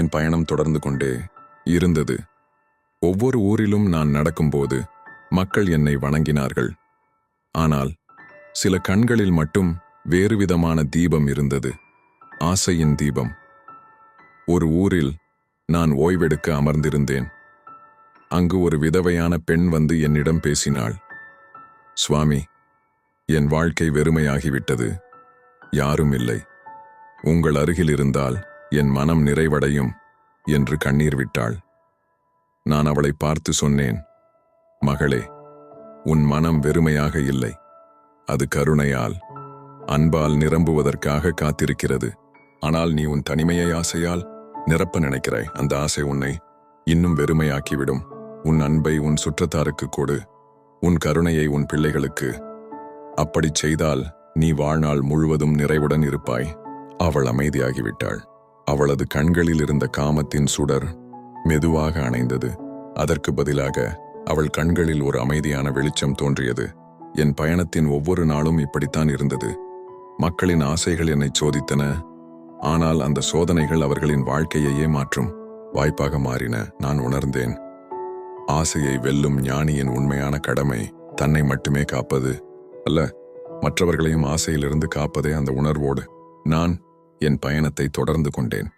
என் பயணம் தொடர்ந்து கொண்டே இருந்தது. ஒவ்வொரு ஊரிலும் நான் நடக்கும்போது மக்கள் என்னை வணங்கினார்கள். ஆனால் சில கண்களில் மட்டும் வேறுவிதமான தீபம் இருந்தது. ஆசையின் தீபம். ஒரு ஊரில் நான் ஓய்வெடுக்க அமர்ந்திருந்தேன். அங்கு ஒரு விதவையான பெண் வந்து என்னிடம் பேசினாள். சுவாமி என் வாழ்க்கை வெறுமையாகிவிட்டது. யாரும் இல்லை. உங்கள் அருகில் இருந்தால் என் மனம் நிறைவடையும் என்று கண்ணீர் விட்டாள். நான் அவளை பார்த்து சொன்னேன் மகளே உன் மனம் வெறுமையாக இல்லை. அது கருணையால் அன்பால் நிரம்புவதற்காக காத்திருக்கிறது. ஆனால் நீ உன் தனிமையை ஆசையால் நிரப்ப நினைக்கிறாய். அந்த ஆசை உன்னை இன்னும் வெறுமையாக்கிவிடும். உன் அன்பை உன் சுற்றத்தாருக்கு கொடு. உன் கருணையை உன் பிள்ளைகளுக்கு. அப்படிச் செய்தால் நீ வாழ்நாள் முழுவதும் நிறைவுடன் இருப்பாய். அவள் அமைதியாகிவிட்டாள். அவளது கண்களில் இருந்த காமத்தின் சுடர் மெதுவாக அணைந்தது. அதற்கு பதிலாக அவள் கண்களில் ஒரு அமைதியான வெளிச்சம் தோன்றியது. என் பயணத்தின் ஒவ்வொரு நாளும் இப்படித்தான் இருந்தது. மக்களின் ஆசைகள் என்னை சோதித்தன. ஆனால் அந்த சோதனைகள் அவர்களின் வாழ்க்கையையே மாற்றும் வாய்ப்பாக மாறின. நான் உணர்ந்தேன். ஆசையை வெல்லும் ஞானியின் உண்மையான கடமை தன்னை மட்டுமே காப்பது அல்ல மற்றவர்களையும் ஆசையிலிருந்து காப்பதே அந்த உணர்வோடு. நான் என் பயணத்தை தொடர்ந்து கொண்டேன்.